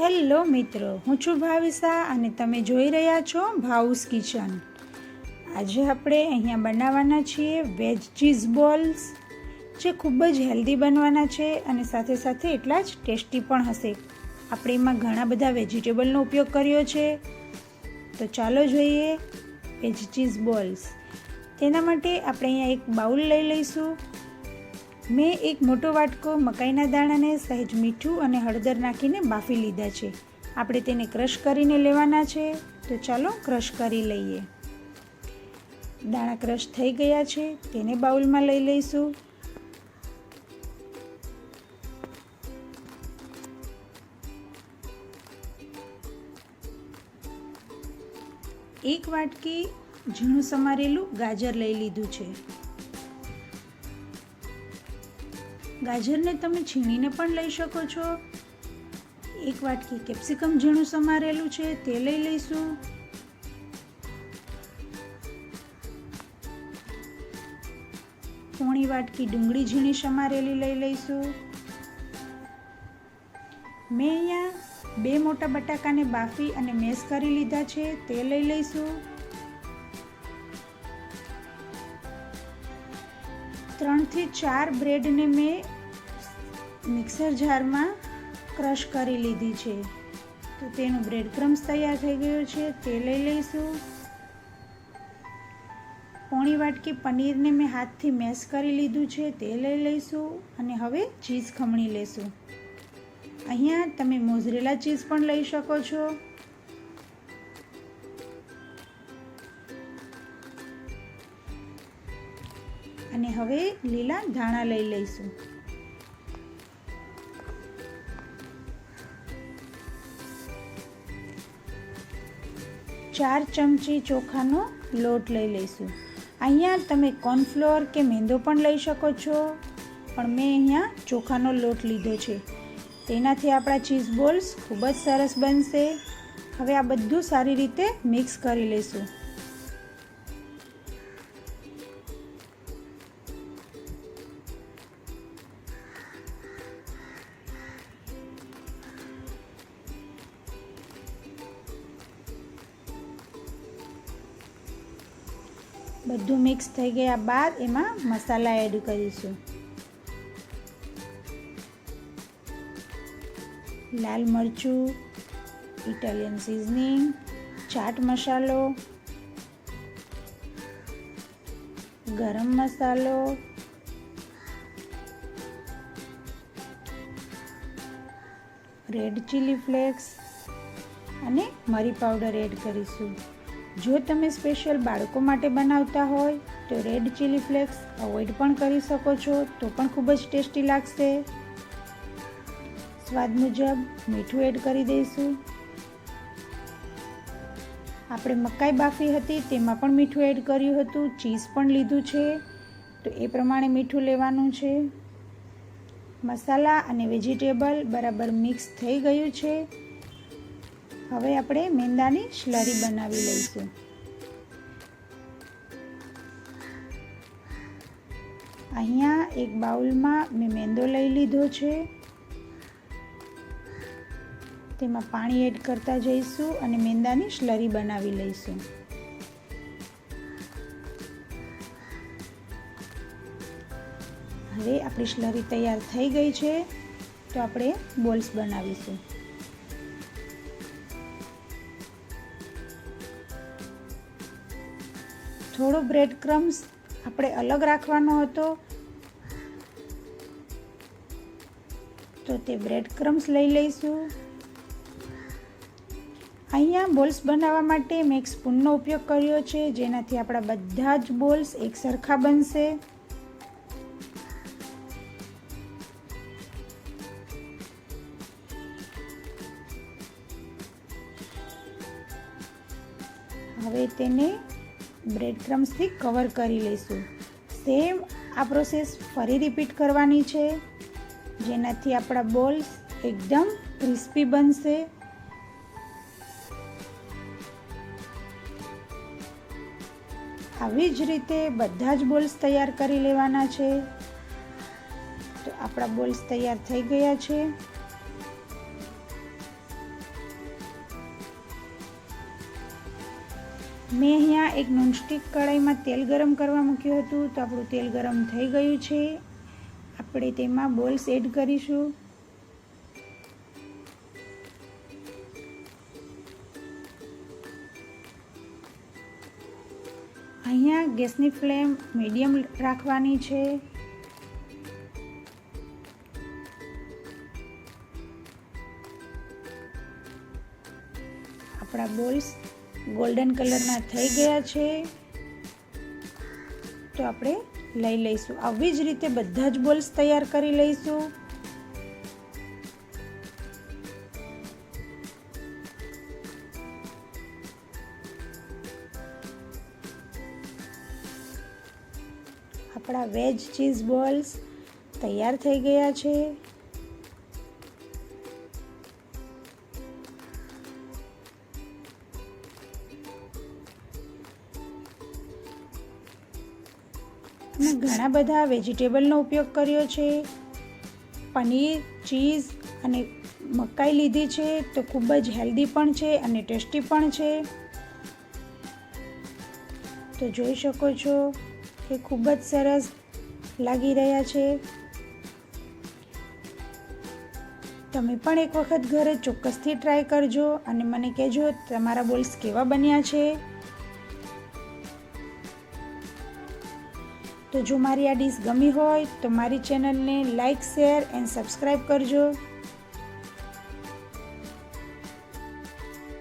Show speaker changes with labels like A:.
A: Hello મિત્રો, હું છું ભાવિસા અને તમે જોઈ રહ્યા છો ભાઉસ કિચન. આજે આપણે અહીંયા બનાવવાના છીએ વેજ ચીઝ બોલ્સ, જે ખૂબ જ હેલ્ધી બનવાના છે અને સાથે સાથે એટલા જ ટેસ્ટી પણ હશે. આપણે એમાં ઘણા બધા વેજીટેબલનો ઉપયોગ કર્યો છે. તો ચાલો જોઈએ વેજ ચીઝ બોલ્સ. તેના માટે આપણે અહીંયા એક બાઉલ લઈ લઈશું. મેં એક મોટો વાટકો મકાઈના દાણાને સહેજ મીઠું અને હળદર નાખીને બાફી લીધા છે. આપણે તેને ક્રશ કરીને લેવાના છે. તો ચાલો ક્રશ કરી લઈએ. દાણા ક્રશ થઈ ગયા છે. તેને બાઉલમાં લઈ લઈશું. એક વાટકી ઝીણું સમારેલું ગાજર લઈ લીધું છે. ગાજરને તમે છીણીને પણ લઈ શકો છો. એક વાટકી કેપ્સિકમ ઝીણું સમારેલું છે, તે લઈ લઈશું. પોણી વાટકી ડુંગળી ઝીણી સમારેલી લઈ લઈશું. મેં અહીંયા બે મોટા બટાકાને બાફી અને મેશ કરી લીધા છે, તે લઈ લઈશું. ત્રણથી ચાર બ્રેડને મેં મિક્સર જારમાં ક્રશ કરી લીધી છે. તો તેનું બ્રેડ ક્રમ્સ તૈયાર થઈ ગયો છે. તે લઈ લઈશું. પોણી વાટકી પનીરને મેં હાથથી મેશ કરી લીધું છે. તે લઈ લઈશું અને હવે ચીઝ ખમણી લેશું. અહીંયા તમે મોઝરેલા ચીઝ પણ લઈ શકો છો. અને હવે લીલા ધાણા લઈ લઈશું. ચાર ચમચી ચોખાનો લોટ લઈ લઈશું. અહીંયા તમે કોર્નફ્લોર કે મેંદો પણ લઈ શકો છો, પણ મેં અહીંયા ચોખાનો લોટ લીધો છે. તેનાથી આપણા ચીઝ બોલ્સ ખૂબ જ સરસ બનશે. હવે આ બધું સારી રીતે મિક્સ કરી લઈશું. બધું મિક્સ થઈ ગયા બાદ એમાં મસાલા એડ કરીશું. લાલ મરચું ઇટાલિયન સિઝનિંગ ચાટ મસાલો, ગરમ મસાલો રેડ ચીલી ફ્લેક્સ અને મરી પાવડર એડ કરીશું. જો તમે સ્પેશિયલ બાળકો માટે બનાવતા હોય, તો રેડ ચીલી ફ્લેક્સ અવોઇડ પણ કરી શકો છો, તો પણ ખૂબ જ ટેસ્ટી લાગશે. સ્વાદ મુજબ મીઠું એડ કરી દઈશું. આપણે મકાઈ બાફી હતી, તેમાં પણ મીઠું એડ કર્યું હતું, ચીઝ પણ લીધું છે, તો એ પ્રમાણે મીઠું લેવાનું છે. મસાલા અને વેજીટેબલ બરાબર મિક્સ થઈ ગયું છે. હવે આપણે મેંદાની સ્લરી બનાવી લઈશું. અહીંયા એક બાઉલમાં મેં મેંદો લઈ લીધો છે. તેમાં પાણી એડ કરતા જઈશું અને મેંદાની સ્લરી બનાવી લઈશું. હવે આપણી સ્લરી તૈયાર થઈ ગઈ છે, તો આપણે બોલ્સ બનાવીશું. થોડો બ્રેડ ક્રમ્સ આપણે અલગ રાખવાનો હતો. તો તે બ્રેડ ક્રમ્સ લઈ લઈશું. અહીંયા બોલ્સ બનાવવા માટે મેં એક સ્પૂનનો ઉપયોગ કર્યો છે, જેનાથી આપણા બધા જ બોલ્સ એક સરખા બનશે. હવે તેને બ્રેડ ક્રમ્સથી કવર કરી લઈશું. સેમ આ પ્રોસેસ ફરી રિપીટ કરવાની છે. જેનાથી આપણા બોલ્સ એકદમ ક્રિસ્પી બનશે. આવી જ રીતે બધા જ બોલ્સ તૈયાર કરી લેવાના છે. તો આપણા બોલ્સ તૈયાર થઈ ગયા છે. મેં અહીંયા એક નોનસ્ટિક કઢાઈમાં તેલ ગરમ કરવા મૂક્યું હતું તો આપણું તેલ ગરમ થઈ ગયું છે. આપણે તેમાં બોલ્સ એડ કરીશું. અહીંયા ગેસની ફ્લેમ મીડિયમ રાખવાની છે. આપણા બોલ્સ ગોલ્ડન કલરના થઈ ગયા છે. તો આપણે લઈ લઈશું. આવી જ રીતે બધા જ બોલ્સ તૈયાર કરી લઈશું. આપણા વેજ ચીઝ બોલ્સ તૈયાર થઈ ગયા છે. અને ઘણા બધા વેજીટેબલનો ઉપયોગ કર્યો છે. પનીર, ચીઝ અને મકાઈ લીધી છે તો ખૂબ જ હેલ્ધી પણ છે અને ટેસ્ટી પણ છે. તો જોઈ શકો છો કે ખૂબ જ સરસ લાગી રહ્યા છે. તમે પણ એક વખત ઘરે ચોક્કસથી ટ્રાય કરજો અને મને કહેજો તમારા બોલ્સ કેવા બન્યા છે. તો જો મારી આ ડીશ ગમી હોય તો મારી ચેનલને લાઇક શેર એન્ડ સબસ્ક્રાઈબ કરજો.